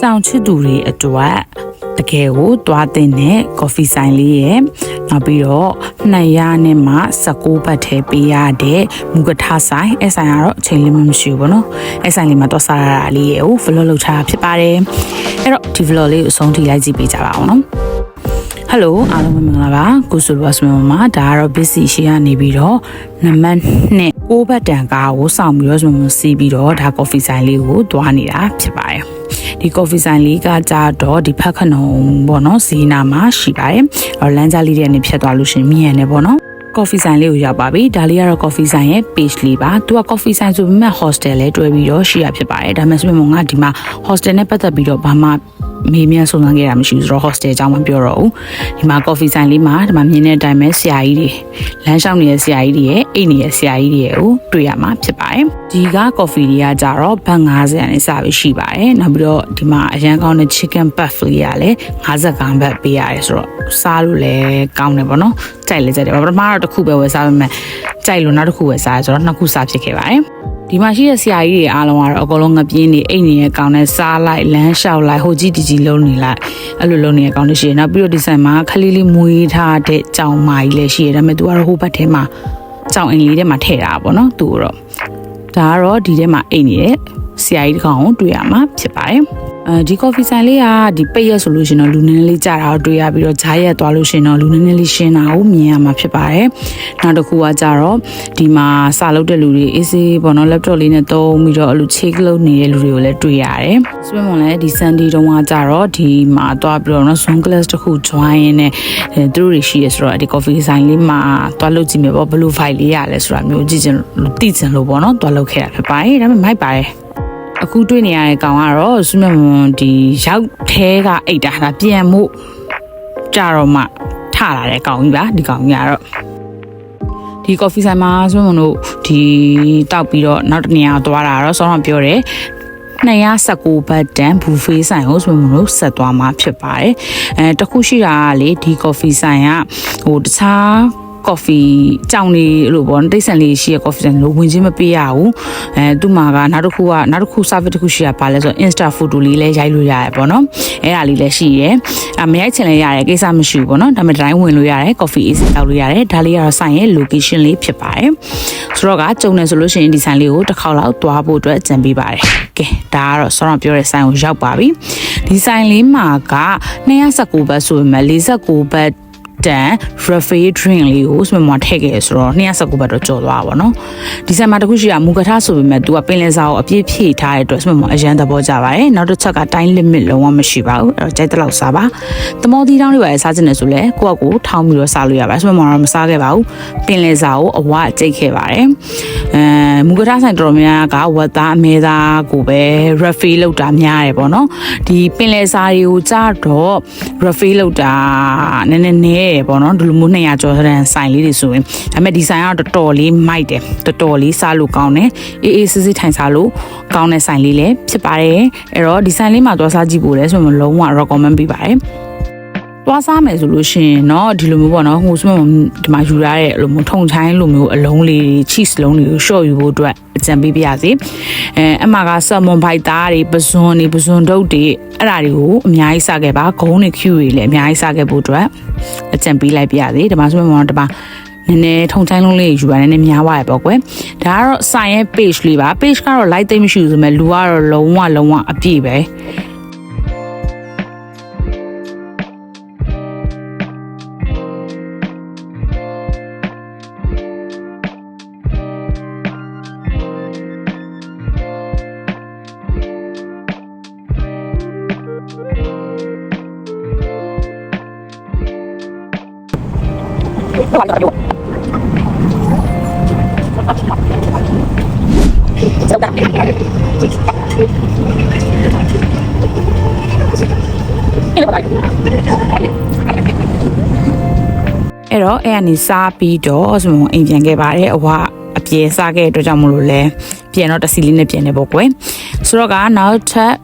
စောင့်ချစ်သူတွေအတွက်တကယ်ကိုသွားတင်တဲ့ coffee ဆိုင်လေးရဲ့နောက်ပြီးတော့200နဲ့မှ16ဘတ်ထဲပေးရတဲ့မူကထားဆိုင်အဲဆိုင်ကတော့အချိန်လေးမရှိဘူးပေါ့နော်အဲဆိုင်လေးမှာတော့စားရတာလေးရဲ့ကို vlog လုပ်ချတာဖြစ်ပါတယ်အဲ့တော့ဒီ vlog လေးကိုအဆုံးထိလိုက်ကြည့်ပေးကြပါအောင်နော်ဟယ်လိုအားလုံးပဲမင်္ဂလာပါကိုဆိုလိုပါစမမဒါကတော့ busy ရှိရနေပြီးတော့နံပါတ်2 6ဘတ်တန်ကားကိုစောင့်ပြီးတော့စမမစီးပြီးတော့ဒါ coffee ဆိုင်လေးကိုတွားနေတာဖြစ်ပါတယ် ဒီ coffee ဆိုင်လေးကကြတော့ဒီဖက်ခနုံပေါ့နော်စီနာမှာရှိပါတယ်အော်လမ်းကြားလေးတွေကနေဖြတ်သွားလို့ရှရင်မြင်ရတယ်ပေါ့နော် coffee ဆိုင်လေးကိုရောက်ပါပြီဒါလေးကတော့ coffee ဆိုင်ရဲ့ page လေးပါသူက coffee ဆိုင်ဆိုပေမဲ့ hostel လဲတွဲပြီးတော့ရှိရဖြစ်ပါတယ်ဒါပေမဲ့ဆိုပေမဲ့ငါဒီမှာ hostel နဲ့ပတ်သက်ပြီးတော့ဘာမှ မေးမြန်းစုံစမ်းခဲ့တာမရှိဘူးဆိုတော့ hostel အကြောင်းမပြောတော့ဘူးဒီမှာ coffee ဆိုင်လေးမှာဒီမှာမြင်တဲ့အတိုင်းပဲဆရာကြီးတွေလမ်းလျှောက်နေတဲ့ဆရာကြီးတွေရဲ့အိတ်နေတဲ့ဆရာကြီးတွေကိုတွေ့ရမှာဖြစ်ပါတယ်ဒီက coffee တွေကကြတော့ဘတ်90နဲ့စပြီးရှိပါတယ်နောက်ပြီးတော့ဒီမှာအရန်ကောင်းတဲ့ chicken puff လေးကလည်း50ကန်ဘတ်ပေးရတယ်ဆိုတော့စားလို့လည်းကောင်းတယ်ပေါ့နော်ကြိုက်လည်းကြိုက်တယ်ပထမတော့တစ်ခုပဲဝယ်စားပေမဲ့ကြိုက်လို့နောက်တစ်ခုဝယ်စားရဆိုတော့နှစ်ခုစားဖြစ်ခဲ့ပါတယ် ဒီမှာရှိတဲ့ဆရာကြီးတွေအားလုံးကတော့အကုန်လုံးငပြင်းနေအိတ်နေရကောင်းတဲ့စားလိုက်လမ်းလျှောက်လိုက်ဟိုကြီးတီကြီးလုံးနေလိုက်အဲ့လိုလုံးနေရကောင်းလို့ရှိရင်နောက်ပြီးတော့ဒီဆိုင်မှာခလေးလေးမွေးထားတဲ့ကြောင်မာကြီးလည်းရှိရဒါပေမဲ့သူကတော့ဟိုဘက်ထဲမှာကြောင်အင်လေးထဲမှာထည့်တာပေါ့နော်သူကတော့ဒါကတော့ဒီထဲမှာအိတ်နေတဲ့ဆရာကြီးတစ်ကောင်ကိုတွေ့ရမှာဖြစ်ပါတယ် အဲဒီ coffee ဆိုင်လေးကဒီပိတ်ရက်ဆိုလို့ရှင်တော့လူနည်းနည်းလေးကြာတာကိုတွေ့ရပြီးတော့ဂျားရက်သွားလို့ရှင်တော့လူနည်းနည်းလေးရှင်းတာကိုမြင်ရမှာဖြစ်ပါတယ်။နောက်တစ်ခုကကြတော့ဒီမှာစာလုပ်တဲ့လူတွေ AC ပေါ့နော် laptop လေးနဲ့သုံးပြီးတော့အလူ check လုပ်နေတဲ့လူတွေကိုလည်းတွေ့ရတယ်။ swim မလည်းဒီ Sunday တုန်းကကြတော့ဒီမှာသွားပြီးတော့နော် Zoom class တစ်ခု join ရင်းနဲ့အဲသူတို့တွေရှိရဆိုတော့ဒီ coffee ဆိုင်လေးမှာသွားလုပ်ကြည့်မယ်ပေါ့ဘယ်လို file လေးရလဲဆိုတာမျိုးကြည့်ချင်သိချင်လို့ပေါ့နော်သွားလုပ်ခဲ့တာဖြစ်ပါတယ်။ဒါပေမဲ့မိုက်ပါတယ်။ အခုတွေ့နေရတဲ့ကောင်ကတော့ဆွမြမွန်ဒီရောက်သေးကအိတ်တာဒါပြန်မှုကြတော့မှထလာတဲ့ကောင်ကြီးပါဒီကောင်ကြီးကတော့ဒီ coffee ဆိုင်မှာဆွမြမွန်တို့ဒီတောက်ပြီးတော့နောက်တစ်နေရာသွားတာတော့ဆောင်းတော့ပြောတယ်219ဘတ်တန်ဘူဖေးဆိုင်ကိုဆိုမှလို့ဆက်သွားမှာဖြစ်ပါတယ်အဲတခုရှိတာကလေဒီ coffee ဆိုင်ကဟိုတခြား coffee ကြောင်လေးလို့ပေါ့တိတ်ဆန်လေးရှိရ coffee ဆိုင်လို့ဝင်ချင်းမပေးရဘူးအဲသူ့မှာကနောက်တစ်ခုကနောက်တစ်ခု service တစ်ခုရှိရပါလဲဆိုတော့ insta photo လေးလည်းရိုက်လို့ရတယ်ပေါ့နော်အဲ့ဒါလေးလည်းရှိရအဲမရိုက်ချင်လည်းရတယ်ကိစ္စမရှိဘူးပေါ့နော်ဒါပေမဲ့တိုင်းဝင်လို့ရတယ် coffee AC တောက်လို့ရတယ်ဒါလေးကတော့ဆိုင်ရဲ့ location လေးဖြစ်ပါတယ်ဆိုတော့ကကြုံနေဆိုလို့ရှိရင်ဒီဆိုင်လေးကိုတစ်ခေါက်လောက်တွားဖို့အတွက်ကြံပေးပါတယ်ကဲဒါကတော့ဆောင်းပြောတဲ့ဆိုင်ကိုရောက်ပါပြီဒီဆိုင်လေးမှာက219ဘတ်ဆိုပေမဲ့49ဘတ် တန် refill drink လေးကိုစမမထည့်ခဲ့ဆိုတော့219ဘတ်တော့ကျော်သွားပါတော့ဒီဆိုင်မှာတခုရှိရမူကထားဆိုပေမဲ့ तू ကပင်လယ်စာကိုအပြည့်ဖြည့်ထားတဲ့အတွက်စမမအရန်သဘောကျပါတယ်နောက်တစ်ချက်က time limit လုံးဝမရှိပါဘူးအဲ့တော့ကြိုက်တဲ့လောက်စားပါသမောသီးတောင်းလေးပါစားချင်တယ်ဆိုလဲကိုယ့်အကိုထောင်းပြီးတော့စားလို့ရပါတယ်စမမတော့မစားခဲ့ပါဘူးပင်လယ်စာကိုအဝကြိတ်ခဲ့ပါတယ်အဲမူကထားဆိုင်တော်တော်များများကဝက်သားအမဲသားကိုပဲ refill လုပ်တာများတယ်ပေါ့နော်ဒီပင်လယ်စာတွေကိုကြတော့ refill လုပ်တာနည်းနည်းနည်းတယ်ပေါ့နော်ဒီလိုမျိုး200ကျော်တဲ့ဆိုင်လေးတွေဆိုရင်ဒါပေမဲ့ဒီဆိုင်ကတော့တော်တော်လေးမိုက်တယ်တော်တော်လေးစားလို့ကောင်းတယ်အေးအေးစစ်စစ်ထိုင်စားလို့ကောင်းတဲ့ဆိုင်လေးလည်းဖြစ်ပါတယ်အဲ့တော့ဒီဆိုင်လေးမှာသွားစားကြည့်ဖို့လဲဆိုရင်လုံးဝ recommend ပေးပါတယ် သွားစားမယ်ဆိုလို့ရှိရင်เนาะဒီလိုမျိုးပေါ့เนาะဟိုစမဒီမှာယူရတဲ့လိုမျိုးထုံချိုင်းလိုမျိုးအလုံးလေး cheese လုံးတွေကို short ယူဖို့အတွက်အကြံပေးပြရစီအဲအမှကဆာမွန်ဖိုက်သားတွေပဇွန်တွေပဇွန်ဒုတ်တွေအဲ့ဒါတွေကိုအများကြီးစားခဲ့ပါဂုံးတွေ Q တွေလည်းအများကြီးစားခဲ့ဖို့အတွက်အကြံပေးလိုက်ပြရစီဒီမှာစမမောဒီမှာနည်းနည်းထုံချိုင်းလုံးလေးယူရတယ်နည်းများသွားရပေါ့ကွယ်ဒါကတော့ဆိုင်ရဲ့ page လေးပါ page ကတော့ like သိမ့်မရှိဘူးဆိုမဲ့လူကတော့လုံးဝလုံးဝအပြည့်ပဲ အဲ့တော့အဲ့ကနေစားပြီးတော့ဆိုမှအိမ်ပြန်ခဲ့ပါတယ်အဝအပြေစားခဲ့တဲ့အတွက်ကြောင့်မလို့လဲပြန်တော့တစီလေးနဲ့ပြန်နေပေါ့ကွယ်ဆိုတော့ကနောက်ထပ်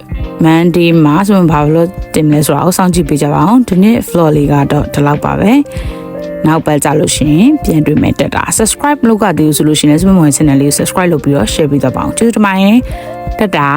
Monday မှာဆိုမှဘာလို့တင်မလဲဆိုတာကိုစောင့်ကြည့်ပေးကြပါအောင်ဒီနေ့ floor လေးကတော့ဒီလောက်ပါပဲ နောက်ပတ်ကြလို့ရှိရင်ပြန်တွေ့မယ်တက်တာ subscribe လုပ်ကတည်းဆိုလို့ရှိရင်လည်းစမမွန် channel လေးကို subscribe လုပ်ပြီးတော့ share ပေးတော့ပါအောင်ကျေးဇူးတင်ပါတယ်တက်တာ